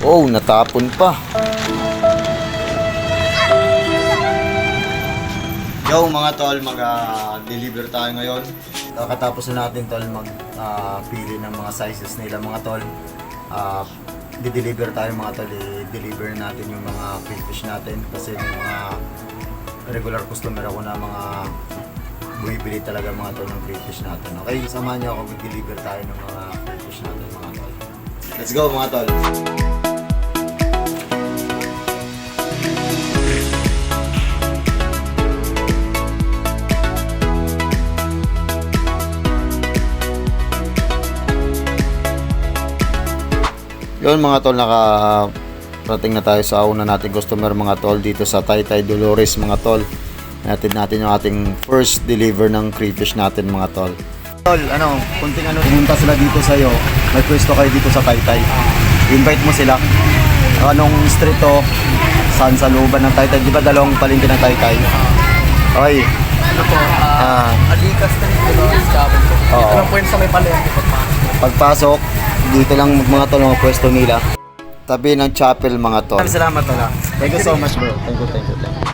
Oh, natapon pa. Yo mga tol, mag-deliver tayo ngayon. Kakatapos na natin tol mag-pili ng mga sizes nila mga tol. Ah, di-deliver tayo mga tol, i-deliver natin yung mga fish natin kasi yung mga regular customer ako na mga bumibili talaga mga tol ng fish natin. Okay, samahan niyo ako mag-deliver tayo ng mga fish natin mga tol. Let's go mga tol! Yun mga tol, naka rating na tayo sa una nating customer mga tol dito sa Taytay Dolores mga tol. Natin natin yung ating first deliver ng crayfish natin mga tol. Tol, ano, kunting ano, pumunta sila dito sa iyo. May pwesto kayo dito sa Taytay. Invite mo sila. Anong street to? Saan sa looban ng Taytay? Di ba dalawang palengke ng Taytay? Okay. Ano po, ah, Ah, Alika Street, ito is Gabon po. Oo. Ito lang po yun sa may palengke po. pagpasok, dito lang mga tol mga pwesto nila. Tabi ng chapel mga tol. Salamat tol. ah. Thank you so much bro. Thank you, thank you, thank you.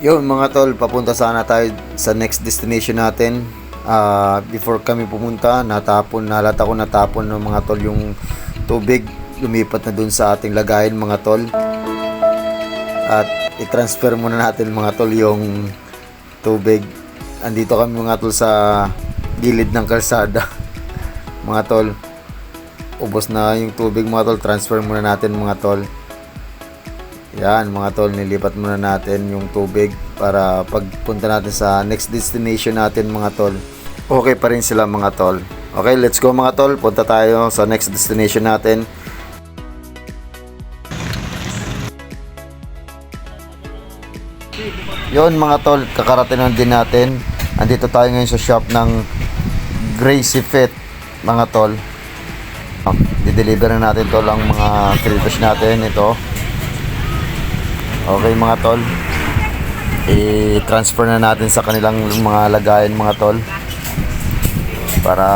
Yun mga tol, papunta sana tayo sa next destination natin. Ah, before kami pumunta, natapon, nalata ko natapon ng mga tol yung tubig. Lumipat na dun sa ating lagayin mga tol. At i-transfer muna natin mga tol yung tubig. Andito kami mga tol sa gilid ng kalsada. mga tol, ubos na yung tubig mga tol. Transfer muna natin mga tol. Yan mga tol, nilipat muna natin yung tubig para pagpunta natin sa next destination natin mga tol. Okay pa rin sila mga tol. Okay, let's go mga tol. Punta tayo sa next destination natin. Yon mga tol, kakarating na din natin. Andito tayo ngayon sa shop ng Gracie Fit mga tol. Di-deliver na natin tol ang mga crayfish natin ito. Okay mga tol. I-transfer na natin sa kanilang mga lagayan mga tol. Para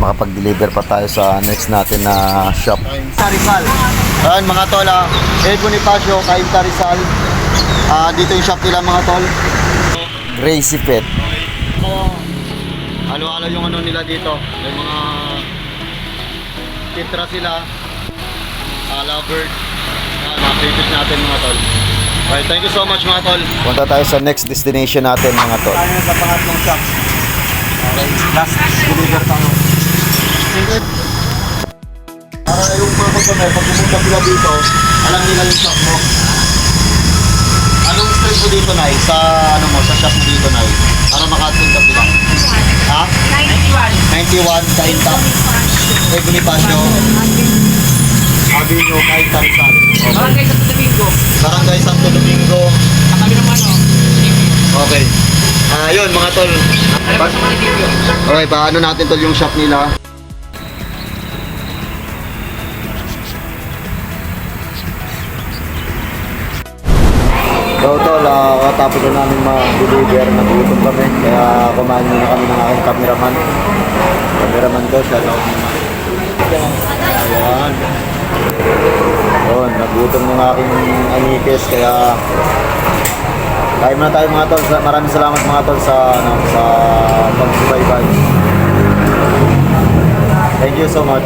makapag-deliver pa tayo sa next natin na shop. Sa Rizal. Ayan mga tol, ah. Ed Bonifacio, Kainta Rizal. Ah, dito yung shop nila mga tol. Gracie Pet. Halo-halo yung ano nila dito. May mga titra sila. Lovebird. Uh, mga crayfish natin mga tol. Okay, thank you so much mga tol. Punta tayo sa next destination natin mga tol. Tayo sa pangatlong shop. Okay, last deliver tayo. Para yung mga customer, pag pumunta sila dito, alam nila yung shop mo. Anong street mo dito, Nay? Sa ano mo, sa shop mo dito, Nay? Para makapunta sila. Ha? 91. 91, Kainta. Eh, Bonifacio. Avenue, Rizal. Okay. Barangay sa Domingo. Barangay Santo Domingo. Katabi naman o. Okay. Ah, yun mga tol. Okay, paano natin tol yung shop nila? So tol, uh, katapos na namin mag-deliver, nagutom kami. Kaya kumain muna kami ng aking cameraman. Cameraman ko, siya daw Ayan. Yun, nagutom yung aking anikes, kaya Kain muna tayo mga tol. Maraming salamat mga tol sa ano, sa pagsubaybay. Thank you so much.